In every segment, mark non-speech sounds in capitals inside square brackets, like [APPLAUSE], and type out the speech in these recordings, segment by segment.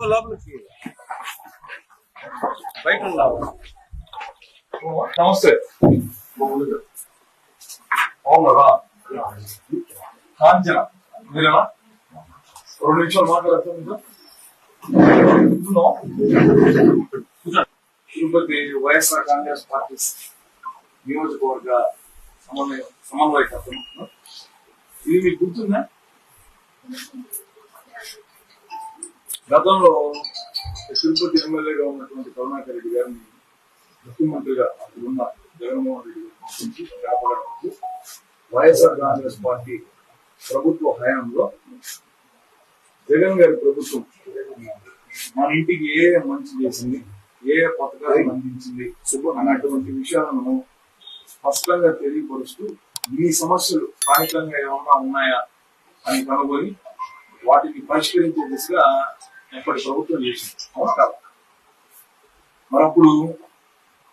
లోపలికి. బయట ఉన్నావు నమస్తే. అవునరా కాంచన. మీరేనా? రెండు నిమిషాలు మాట్లాడతాను తిరుపతి వైఎస్ఆర్ కాంగ్రెస్ పార్టీ నియోజకవర్గ సమన్వయ సమన్వయకర్త ఇది మీకు గుర్తుందా? గతంలో తిరుపతి ఎమ్మెల్యేగా ఉన్నటువంటి కరుణాకర్ రెడ్డి గారిని ముఖ్యమంత్రిగా అప్పుడు ఉన్న జగన్మోహన్ రెడ్డి గారిని కాపాడడానికి వైఎస్ఆర్ కాంగ్రెస్ పార్టీ ప్రభుత్వ హయాంలో జగన్ గారి ప్రభుత్వం మన ఇంటికి ఏ మంచి చేసింది ఏ ఏ పథకాలు అందించింది అన్నటువంటి విషయాలను స్పష్టంగా తెలియపరుస్తూ ఈ సమస్యలు స్థానికంగా ఏమన్నా ఉన్నాయా అని కనుగొని వాటిని పరిష్కరించే దిశగా ఎప్పటి ప్రభుత్వం చేసింది. అవునా కాదా? మరి అప్పుడు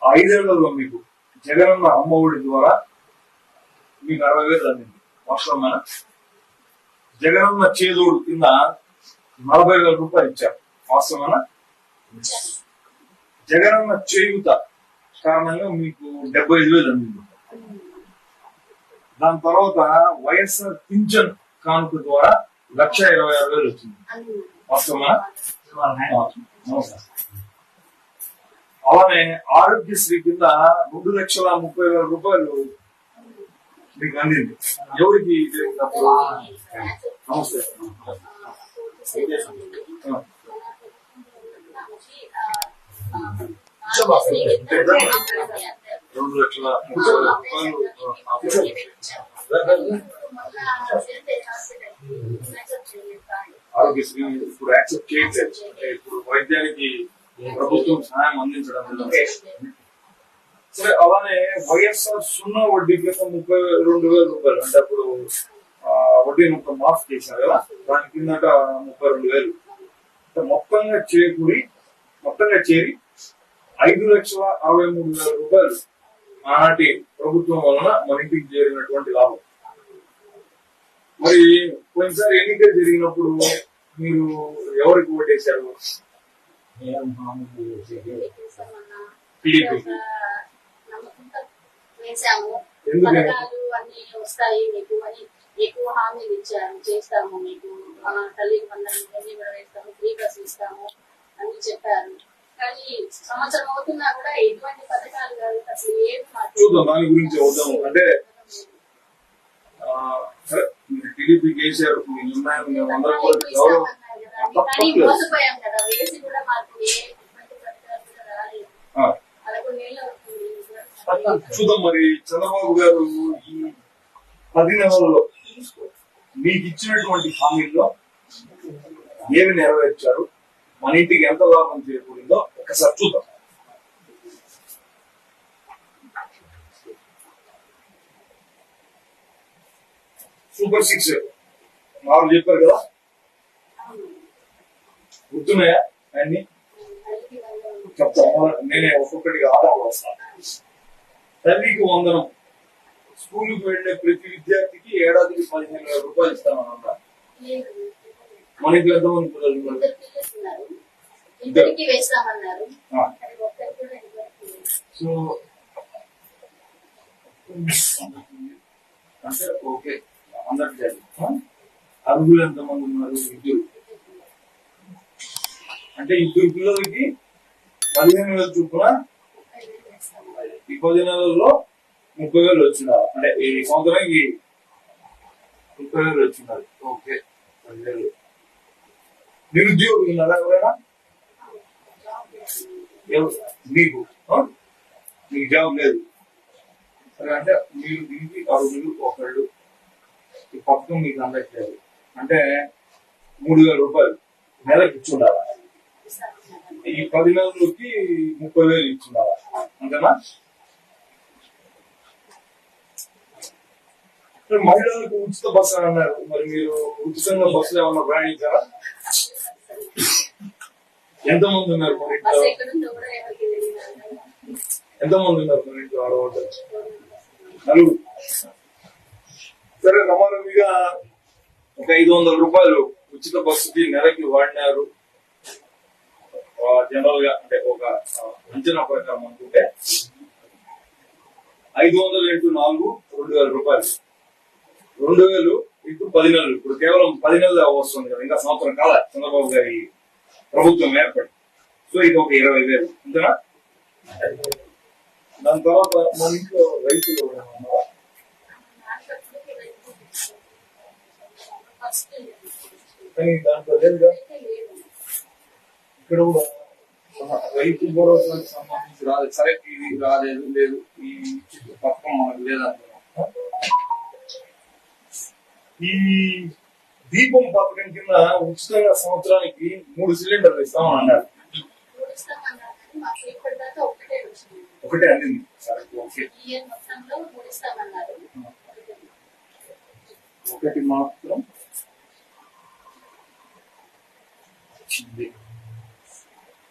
ఐదేళ్ళలో మీకు జగనన్న అమ్మఒడి ద్వారా మీకు అరవై వేలు అందింది. వాస్తవమైన జగనన్న చేదోడు కింద నలభై వేల రూపాయలు ఇచ్చారు. వాస్తవమైన జగనన్న చేయుత కారణంగా మీకు డెబ్బై ఐదు వేలు అందింది. దాని తర్వాత వైఎస్ఆర్ పింఛన్ కానుక ద్వారా లక్ష ఇరవై ఆరు వేలు వచ్చింది. నమస్కారం. అలానే ఆరోగ్యశ్రీ కింద రెండు లక్షల ముప్పై వేల రూపాయలు మీకు అందింది ఎవరికి నమస్తే. రెండు లక్షల ముప్పై రూపాయలు ఆరోగ్యశ్రీ ఇప్పుడు యాక్సెప్ట్ చేయట్లేదు. అంటే ఇప్పుడు వైద్యానికి ప్రభుత్వం సహాయం అందించడం. సరే అలానే వైఎస్ఆర్ సున్నా వడ్డీ కింద ముప్పై రెండు వేల రూపాయలు. అంటే అప్పుడు ఆ, వడ్డీ మొత్తం మాఫ్ చేశారు కదా? దాని కిందట ముప్పై రెండు వేలు. అంటే మొత్తంగా చేకూడి మొత్తంగా చేరి ఐదు లక్షల అరవై మూడు వేల రూపాయలు. ఆనాటి ప్రభుత్వం వలన మన ఇంటికి చేరినటువంటి లాభం. మరి పోయినసారి ఎన్నికలు జరిగినప్పుడు మీరు ఎవరికి ఓటేశారు టీడీపీ. ఎందుకని? అన్ని వస్తాయి మీకు అని ఎక్కువ హామీలు ఇచ్చారు. చేస్తాము మీకు. ఆ, తల్లి వందలు ఇవన్నీ కూడా వేస్తాము ఫ్రీ బస్ ఇస్తాము అని చెప్పారు. కానీ సంవత్సరం అవుతున్నా కూడా ఎటువంటి పథకాలు కాదు అసలు ఏమి చూద్దాం దాని గురించి అంటే కూడా గౌరవం ఏళ్ళు అవుతుంది. చూద్దాం మరి. చంద్రబాబు గారు ఈ పది నెలల్లో మీకు ఇచ్చినటువంటి హామీల్లో ఏమి నెరవేర్చారు? మన ఇంటికి ఎంత లాభం చేకూరిందో ఒకసారి చూద్దాం. సూపర్ సిక్స్ నాలుగు చెప్పారు కదా? గుర్తున్నాయా అన్ని. చెప్తాను నేనే ఒక్కొక్కటిగా ఆధార్ వస్తాను తల్లికి వందనం. స్కూల్కి వెళ్ళే ప్రతి విద్యార్థికి ఏడాదికి పదిహేను వేల రూపాయలు ఇస్తామన్నా లేదు. మనకి ఎంతమంది పిల్లలు. సో [LAUGHS] అంటే ఓకే. అందరికి చేయాలి. అర్హులు ఎంతమంది ఉన్నారు ఇద్దరు? అంటే ఇద్దరు పిల్లలకి పదిహేను వేల చొప్పున ముప్పై ఈ పది నెలల్లో ముప్పై వేలు వచ్చినారు. అంటే ఈ సంవత్సరానికి ముప్పై వేలు వచ్చినారు. ఓకే పదివేలు. నిరుద్యోగులు ఉన్నారా ఎవరైనా? మీకు మీకు జాబ్ లేదు. సరే అంటే మీరు దీనికి అరుగులు ఒకళ్ళు ఈ పథకం మీకు అందట్లేదు. అంటే మూడు వేల రూపాయలు నెలకి ఇచ్చుండాలా ఈ పది నెలలకి ముప్పై వేలు ఇచ్చుండాలా అంతేనా? మహిళలకు ఉచిత బస్సు అని అన్నారు. మరి మీరు ఉచితంగా బస్సులు ఏమన్నా ప్రయాణించారా? ఎంతమంది ఉన్నారు మరి ఇంట్లో? ఎంతమంది ఉన్నారు మరి ఇంట్లో ఆడవాళ్ళు? నలుగురు. సరే రమారమిగా ఒక ఐదు వందల రూపాయలు ఉచిత బస్సుకి నెలకి వాడినారు. జనరల్గా అంటే ఒక అంచనా ప్రకారం అనుకుంటే ఐదు వందలు ఇంటూ నాలుగు రెండు వేల రూపాయలు. రెండు వేలు ఇంటూ పది నెలలు. ఇప్పుడు కేవలం పది నెలలు వస్తుంది కదా. ఇంకా సంవత్సరం కాల చంద్రబాబు గారి ప్రభుత్వం ఏర్పడి. సో ఇది ఒక ఇరవై వేలు. అంతేనా? దాని తర్వాత మన ఇంట్లో రైతులు ఎవరైనా ఉన్నారా? ఫస్ట్ కానీ దాంట్లో లేదుగా. ఇక్కడ కూడా రైతు భరోసాకి సంబంధించి రాలేదు. సరే ఇది రాలేదు లేదు. ఈ పథకం మనకు ఈ దీపం పథకం కింద ఉచితంగా సంవత్సరానికి మూడు సిలిండర్లు ఇస్తామని అన్నారు. మాకు ఒకటే అందింది సరే ఓకే. ఒకటి మాత్రం వచ్చింది.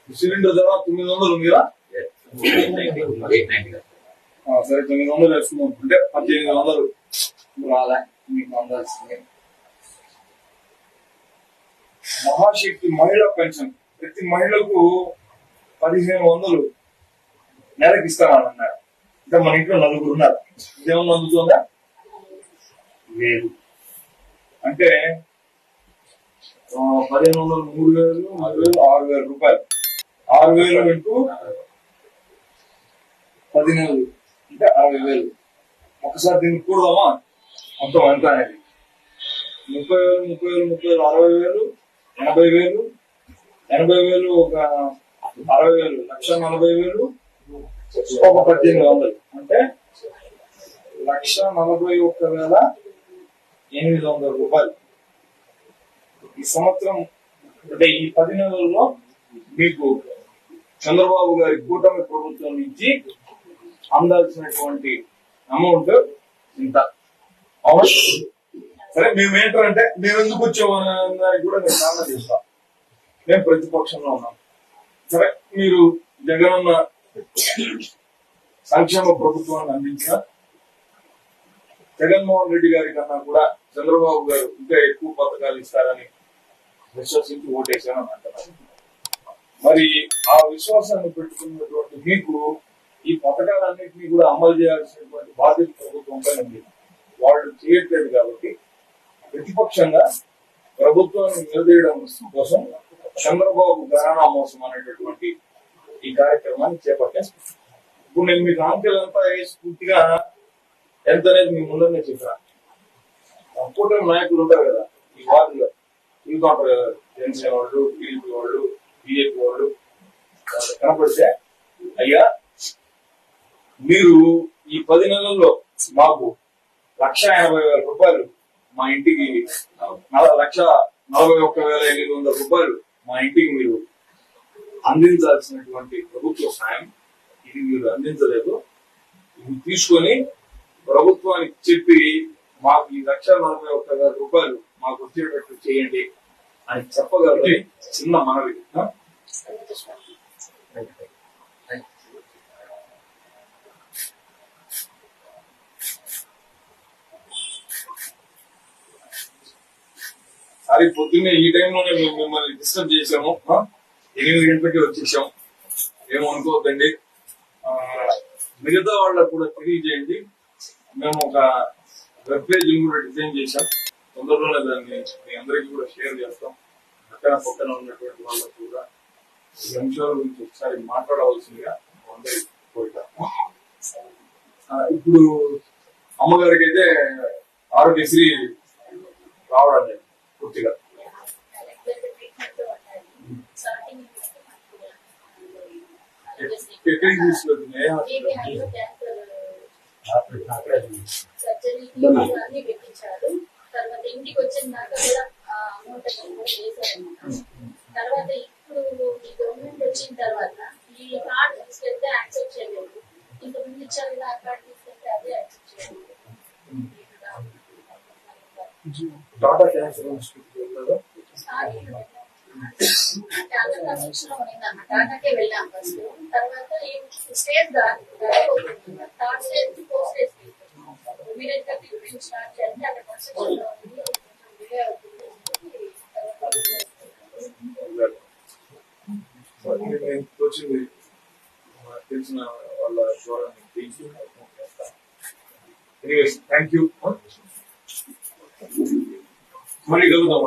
సిలిండర్ ధర తొమ్మిది వందలు ఉందిరా? సరే తొమ్మిది వందలు వేసుకున్నాం అంటే పద్దెనిమిది వందలు. రాలే మీకు అందాల్సిందే మహాశక్తి మహిళా పెన్షన్. ప్రతి మహిళకు పదిహేను వందలు నెలకి ఇస్తానన్నారు. అంటే మన ఇంట్లో నలుగురు ఉన్నారు. ఇదేమన్నా అందుతుందా? లేదు. అంటే పదిహేను వందలు మూడు వేలు మూడు వేలు ఆరు వేల రూపాయలు. ఆరు వేలు ఇంటూ పదిహేను అంటే అరవై వేలు. ఒకసారి దీన్ని కూడదామా? మొత్తం ఎంత అనేది? ముప్పై వేలు ముప్పై వేలు ముప్పై వేలు అరవై వేలు ఎనభై వేలు. ఎనభై వేలు ఒక అరవై వేలు లక్ష నలభై వేలు. ఒక పద్దెనిమిది వందలు. అంటే లక్ష నలభై ఒక్క వేల ఎనిమిది వందల రూపాయలు. ఈ సంవత్సరం అంటే ఈ పది నెలల్లో మీకు చంద్రబాబు గారి కూటమి ప్రభుత్వం నుంచి అందాల్సినటువంటి అమౌంట్ ఇంత. సరే మేము ఏంటంటే మేము ఎందుకు వచ్చామని దానికి కూడా నేను కారణం చేస్తాం. మేము ప్రతిపక్షంలో ఉన్నాం. సరే మీరు జగనన్న సంక్షేమ ప్రభుత్వాన్ని అందించిన జగన్మోహన్ రెడ్డి గారి కన్నా కూడా చంద్రబాబు గారు ఇంకా ఎక్కువ పథకాలు ఇస్తారని విశ్వసించి ఓటేశాను అని అంటారు. మరి ఆ విశ్వాసాన్ని పెట్టుకున్నటువంటి మీకు ఈ పథకాలన్నింటినీ కూడా అమలు చేయాల్సినటువంటి బాధ్యత ప్రభుత్వంపై ఉంది వాళ్ళు చేయట్లేదు కాబట్టి ప్రతిపక్షంగా ప్రభుత్వాన్ని నిలదీయడం కోసం చంద్రబాబు గణనా మోసం అనేటటువంటి ఈ కార్యక్రమాన్ని చేపట్టాను ఇప్పుడు నేను మీకు ఆంకెలంతా పూర్తిగా ఎంత అనేది మీ ముందరనే చెప్పాను. కూటమి నాయకులు ఉంటారు కదా ఈ వార్డులో. ఇంకా ఉంటారు జనసేన వాళ్ళు టీడీపీ వాళ్ళు బీజేపీ వాళ్ళు కనపడితే అయ్యా మీరు ఈ పది నెలల్లో మాకు లక్ష ఎనభై వేల రూపాయలు మా ఇంటికి లక్ష నలభై ఒక్క వేల ఎనిమిది వందల రూపాయలు మా ఇంటికి మీరు అందించాల్సినటువంటి ప్రభుత్వ సాయం ఇది మీరు అందించలేదు. ఇది తీసుకొని ప్రభుత్వానికి చెప్పి మాకు ఈ లక్ష నలభై ఒక్క వేల రూపాయలు మాకు వచ్చేటట్టు చేయండి అని చెప్పగలరని చిన్న మనవి. ఆ? అది పొద్దున్నే ఈ టైంలోనే మేము మిమ్మల్ని డిస్టర్బ్ చేసాము ఎనిమిది గంటలకి వచ్చేసాం ఏమో అనుకోవద్దండి. మిగతా వాళ్ళకు కూడా తెలియజేయండి. మేము ఒక వెబ్ పేజ్ కూడా డిజైన్ చేశాం. తొందరలోనే దాన్ని మీ అందరికీ కూడా షేర్ చేస్తాం. అక్కడ పక్కన ఉన్నటువంటి వాళ్ళకు కూడా ఈ అంశాల గురించి ఒకసారి మాట్లాడవలసిందిగా అందరి కోరిక ఆ, ఇప్పుడు అమ్మగారికి అయితే ఆరోగ్యశ్రీ రావడం లేదు పూర్తిగా ఎక్కడికి తీసుకెళ్తుంది? ఏ హాస్పిటల్? తర్వాత ఇంటికి వచ్చిన దాకా కూడా అమౌంట్ చేశారన్నమాట తర్వాత ఇప్పుడు ఈ గవర్నమెంట్ వచ్చిన తర్వాత ఈ కార్డ్ తీసుకెళ్తే యాక్సెప్ట్ చేయలేదు. ఇంత ముందు ఇచ్చారు ఆ కార్డ్ తీసుకెళ్తే అదే యాక్సెప్ట్ చేయలేదు. టాటా క్యాన్సర్ హాస్పిటల్ వెళ్ళారా? టాటా కన్స్ట్రక్షన్లో ఉన్నదన్న టాటాకే వెళ్ళాం ఫస్ట్ తర్వాత stage third stage fourth stage ఇమీడియట్గా ట్రీట్మెంట్ స్టార్ట్ చేయాలంటే అక్కడ వచ్చింది తెలిసిన వాళ్ళ ద్వారా ఎనీవేస్ థ్యాంక్ యూ మళ్ళీ కలుగుతాం